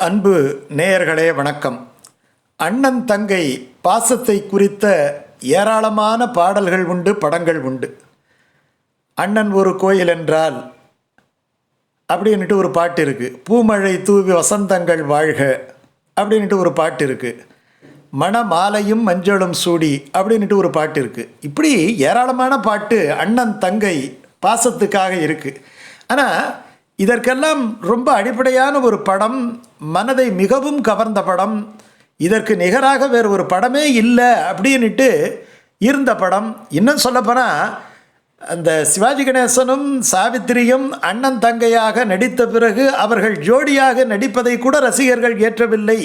அன்பு நேயர்களே வணக்கம். அண்ணன் தங்கை பாசத்தை குறித்த ஏராளமான பாடல்கள் உண்டு படங்கள் உண்டு. அண்ணன் ஒரு கோயில் என்றால் அப்படின்ட்டு ஒரு பாட்டு இருக்குது பூமழை தூவி வசந்தங்கள் வாழ்க அப்படின்ட்டு ஒரு பாட்டு இருக்குது மணமாலையும் மஞ்சளும் சூடி அப்படின்ட்டு ஒரு பாட்டு இருக்குது இப்படி ஏராளமான பாட்டு அண்ணன் தங்கை பாசத்துக்காக இருக்குது ஆனால் இதற்கெல்லாம் ரொம்ப அடிப்படையான ஒரு படம் மனதை மிகவும் கவர்ந்த படம் இதற்கு நிகராக வேறு ஒரு படமே இல்லை அப்படின்ட்டு இருந்த படம். இன்னும் சொல்லப்போனால் அந்த சிவாஜி கணேசனும் சாவித்திரியும் அண்ணன் தங்கையாக நடித்த பிறகு அவர்கள் ஜோடியாக நடிப்பதை கூட ரசிகர்கள் ஏற்றவில்லை.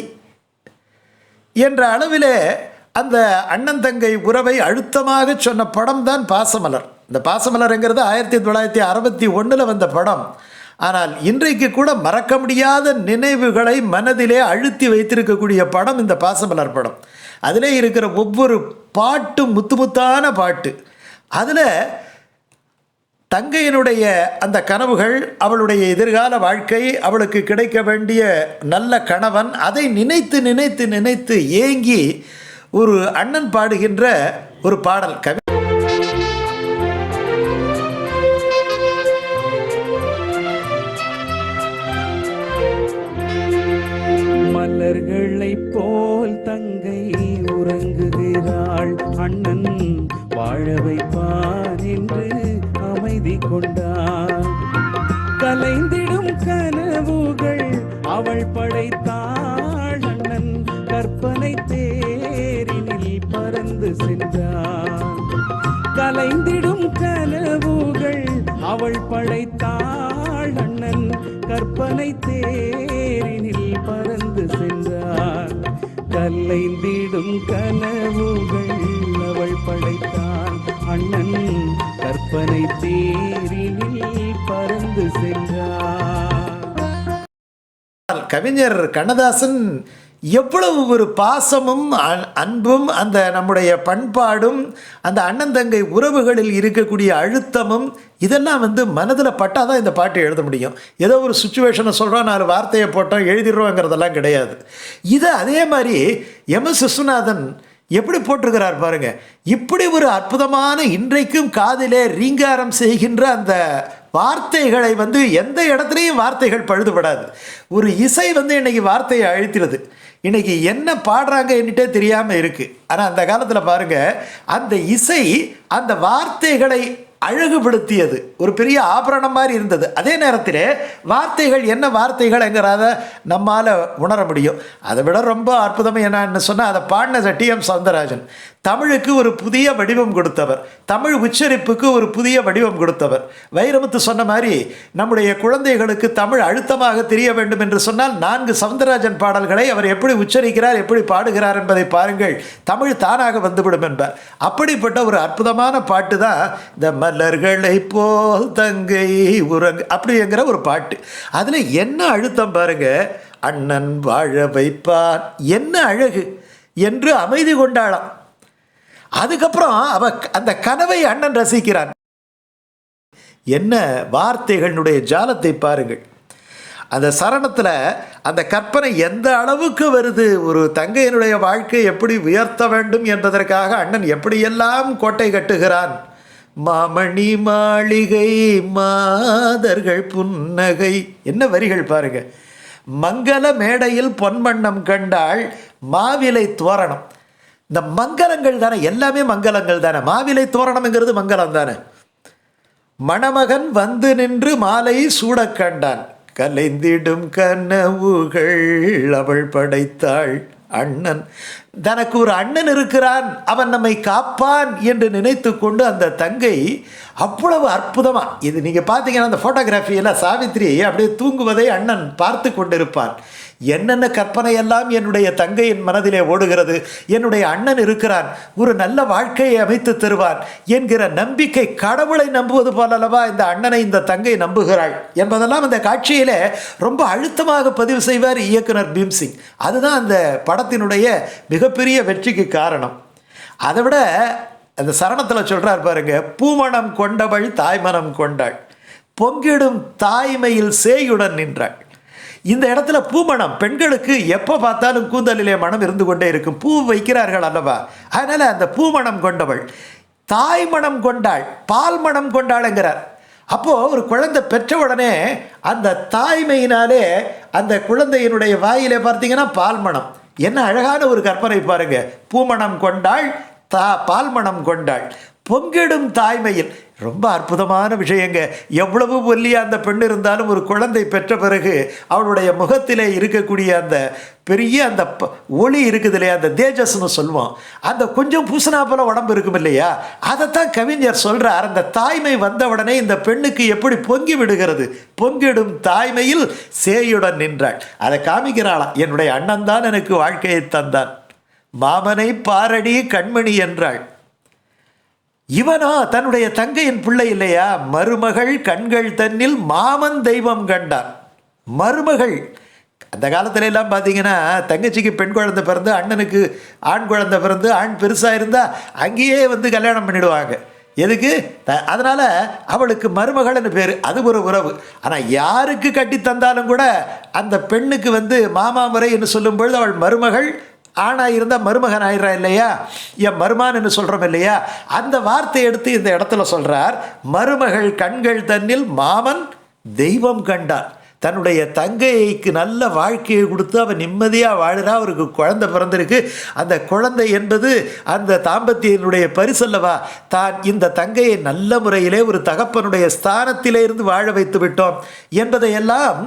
என்ற அளவிலே அந்த அண்ணன் தங்கை உறவை அழுத்தமாக சொன்ன படம் தான் பாசமலர். இந்த பாசமலருங்கிறது ஆயிரத்தி தொள்ளாயிரத்தி அறுபத்தி ஒன்றில் வந்த படம். ஆனால் இன்றைக்கு கூட மறக்க முடியாத நினைவுகளை மனதிலே அழுத்தி வைத்திருக்கக்கூடிய படம் இந்த பாசமலர் படம். அதிலே இருக்கிற ஒவ்வொரு பாட்டு முத்து முத்தான பாட்டு. அதில் தங்கையினுடைய அந்த கனவுகள் அவளுடைய எதிர்கால வாழ்க்கை அவளுக்கு கிடைக்க வேண்டிய நல்ல கணவன் அதை நினைத்து நினைத்து நினைத்து ஏங்கி ஒரு அண்ணன் பாடுகின்ற ஒரு பாடல் கவி மலர்களைப் போல் தங்கை உறங்குகிறாள். அண்ணன் வாழ வைப்பான் என்று அமைதி கொண்டான் கலைந்திடும் கனவுகள் அவள் படைத்தாள். அண்ணன் கற்பனை தேரினில் பறந்து சென்றான் கலைந்திடும் கனவுகள் அவள் படைத்தாள். அண்ணன் கற்பனை தேர் கலைந்திடும் கனவுகள் அவள் படைத்தான் அண்ணன். கற்பனை தேரினில் பறந்து சென்றார் கவிஞர் கண்ணதாசன் எவ்வளவு ஒரு பாசமும் அன்பும் அந்த நம்முடைய பண்பாடும் அந்த அண்ணன் தங்கை உறவுகளில் இருக்கக்கூடிய அழுத்தமும் இதெல்லாம் வந்து மனதில் பட்டால் தான் இந்த பாட்டு எழுத முடியும். ஏதோ ஒரு சுச்சுவேஷனை சொல்கிறோம் நாலு வார்த்தையை போட்டோம் எழுதிடுறோங்கிறதெல்லாம் கிடையாது. இதை அதே மாதிரி எம் எஸ் விஸ்வநாதன் எப்படி போட்டிருக்கிறார் பாருங்க. இப்படி ஒரு அற்புதமான இன்றைக்கும் காதிலே ரீங்காரம் செய்கின்ற அந்த வார்த்தைகளை வந்து எந்த இடத்துலையும் வார்த்தைகள் பழுதுபடாது. ஒரு இசை வந்து இன்னைக்கு வார்த்தையை அழுத்திடுது. இன்னைக்கு என்ன பாடுறாங்க என்னட்டே தெரியாமல் இருக்குது ஆனால் அந்த காலத்தில் பாருங்கள் அந்த இசை அந்த வார்த்தைகளை அழகுபடுத்தியது. ஒரு பெரிய ஆபரணம் மாதிரி இருந்தது. அதே நேரத்தில் வார்த்தைகள் என்ன வார்த்தைகள்ங்கிறத நம்மால் உணர முடியும். அதை விட ரொம்ப அற்புதம் என்னன்னு சொன்னால் அதை பாடின டி எம் சவுந்தரராஜன். தமிழுக்கு ஒரு புதிய வடிவம் கொடுத்தவர். தமிழ் உச்சரிப்புக்கு ஒரு புதிய வடிவம் கொடுத்தவர். வைரமுத்து சொன்ன மாதிரி நம்முடைய குழந்தைகளுக்கு தமிழ் அழுத்தமாக தெரிய வேண்டும் என்று சொன்னால் நான்கு சவுந்தரராஜன் பாடல்களை அவர் எப்படி உச்சரிக்கிறார் எப்படி பாடுகிறார் என்பதை பாருங்கள். தமிழ் தானாக வந்துவிடும் என்பார். அப்படிப்பட்ட ஒரு அற்புதமான பாட்டு தான் இந்த மலர்களை போல் தங்கை உறங்கு அப்படிங்கிற ஒரு பாட்டு. அதில் என்ன அழுத்தம் பாருங்க. அண்ணன் வாழ வைப்பான் என்ன அழகு என்று அமைதி கொண்டாளாம். அதுக்கப்புறம் அவ அந்த கனவை அண்ணன் ரசிக்கிறான். என்ன வார்த்தைகளுடைய ஜாலத்தை பாருங்கள். அந்த சரணத்தில் அந்த கற்பனை எந்த அளவுக்கு வருது? ஒரு தங்கையினுடைய வாழ்க்கை எப்படி உயர்த்த வேண்டும் என்பதற்காக அண்ணன் எப்படியெல்லாம் கோட்டை கட்டுகிறான்? மாமணி மாளிகை மாதர்கள் புன்னகை. என்ன வரிகள் பாருங்க. மங்கள மேடையில் பொன்வண்ணம் கண்டாள் மாவிலை தோரணம் இந்த மங்களங்கள் தானே? எல்லாமே மங்களங்கள் தானே? மாவிலை தோரணம்ங்கிறது மங்களம் தானே? மணமகன் வந்து நின்று மாலை சூட கண்டான். கலைந்திடும் கனவுகள் அவள் படைத்தாள் அண்ணன். தனக்கு ஒரு அண்ணன் இருக்கிறான். அவன் நம்மை காப்பான் என்று நினைத்து கொண்டு அந்த தங்கை அவ்வளவு அற்புதமா. இது நீங்க பார்த்தீங்கன்னா அந்த ஃபோட்டோகிராஃபியில் சாவித்திரியை அப்படியே தூங்குவதை அண்ணன் பார்த்து கொண்டிருப்பான். என்னென்ன கற்பனை எல்லாம் என்னுடைய தங்கையின் மனதிலே ஓடுகிறது என்னுடைய அண்ணன் இருக்கிறான் ஒரு நல்ல வாழ்க்கையை அமைத்து தருவான் என்கிற நம்பிக்கை கடவுளை நம்புவது போலல்லவா இந்த அண்ணனை இந்த தங்கை நம்புகிறாள் என்பதெல்லாம் அந்த காட்சியிலே ரொம்ப அழுத்தமாக பதிவு செய்வார் இயக்குனர் பீம்சிங். அதுதான் அந்த படத்தினுடைய மிகப்பெரிய வெற்றிக்கு காரணம். அதை விட அந்த சரணத்தில் சொல்கிறார் பாருங்க பூமணம் கொண்டவள் தாய்மனம் கொண்டாள் பொங்கிடும் தாய்மையில் சேயுடன் நின்றாள். இந்த இடத்துல பூமணம் பெண்களுக்கு எப்போ பார்த்தாலும் கூந்தலிலே மனம் இருந்து கொண்டே இருக்கும். பூ வைக்கிறார்கள் அல்லவா? அதனால் அந்த பூமணம் கொண்டவள் தாய் மனம் கொண்டாள் பால் மணம் கொண்டாளுங்கிறார் அப்போது ஒரு குழந்தை பெற்ற உடனே அந்த தாய்மையினாலே அந்த குழந்தையினுடைய வாயிலே பார்த்தீங்கன்னா பால் மணம். என்ன அழகான ஒரு கற்பனை பாருங்க. பூமணம் கொண்டாள் தா பால்மணம் கொண்டாள். பொங்கிடும் தாய்மையில் ரொம்ப அற்புதமான விஷயங்க. எவ்வளவு ஒல்லியாக அந்த பெண் இருந்தாலும் ஒரு குழந்தை பெற்ற பிறகு அவளுடைய முகத்திலே இருக்கக்கூடிய அந்த பெரிய அந்த ப- ஒளி இருக்குது இல்லையா அந்த தேஜஸ்னு சொல்லுவோம். அந்த கொஞ்சம் பூசணா போல உடம்பு இருக்கும் இல்லையா? அதைத்தான் கவிஞர் சொல்கிறார் அந்த தாய்மை வந்தவுடனே இந்த பெண்ணுக்கு எப்படி பொங்கி விடுகிறது? பொங்கிடும் தாய்மையில் சேயுடன் நின்றாள். அதை காமிக்கிறாளாம் என்னுடைய அண்ணன் தான் எனக்கு வாழ்க்கையை தந்தான். மாமனை பாரடி கண்மணி என்றாள். இவனோ தன்னுடைய தங்கையின் பிள்ளை இல்லையா? மருமகள் கண்கள் தன்னில் மாமன் தெய்வம் கண்டான். மருமகள். அந்த காலத்துல எல்லாம் பார்த்தீங்கன்னா தங்கச்சிக்கு பெண் குழந்தை பிறந்து அண்ணனுக்கு ஆண் குழந்தை பிறந்து ஆண் பெருசாக இருந்தால் அங்கேயே வந்து கல்யாணம் பண்ணிடுவாங்க. எதுக்கு? அதனால் அதனால அவளுக்கு மருமகள்னு பேர். அது ஒரு உறவு. ஆனால் யாருக்கு கட்டி தந்தாலும் கூட அந்த பெண்ணுக்கு வந்து மாமா முறை என்று சொல்லும் பொழுது அவள் மருமகள் ஆணாக இருந்தால் மருமகன் ஆயிடுறா இல்லையா? என் மருமான்னு சொல்கிறோம் இல்லையா? அந்த வார்த்தை எடுத்து இந்த இடத்துல சொல்கிறார் மருமகள் கண்கள் தன்னில் மாமன் தெய்வம் கண்டான். தன்னுடைய தங்கைக்கு நல்ல வாழ்க்கையை கொடுத்து அவன் நிம்மதியாக வாழுறா அவருக்கு குழந்தை பிறந்திருக்கு. அந்த குழந்தை என்பது அந்த தாம்பத்தியனுடைய பரிசல்லவா? தான் இந்த தங்கையை நல்ல முறையிலே ஒரு தகப்பனுடைய ஸ்தானத்திலே இருந்து வாழ வைத்து விட்டோம். என்பதையெல்லாம்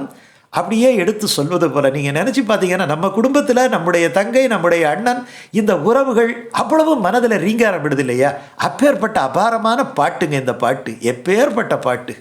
அப்படியே எடுத்து சொல்வது போல். நீங்கள் நினச்சி பார்த்தீங்கன்னா நம்ம குடும்பத்தில் நம்முடைய தங்கை நம்முடைய அண்ணன் இந்த உறவுகள் அவ்வளவு மனதில் ரீங்காரம் விடுது இல்லையா? அப்பேற்பட்ட அபாரமான பாட்டுங்க இந்த பாட்டு. எப்பேற்பட்ட பாட்டு.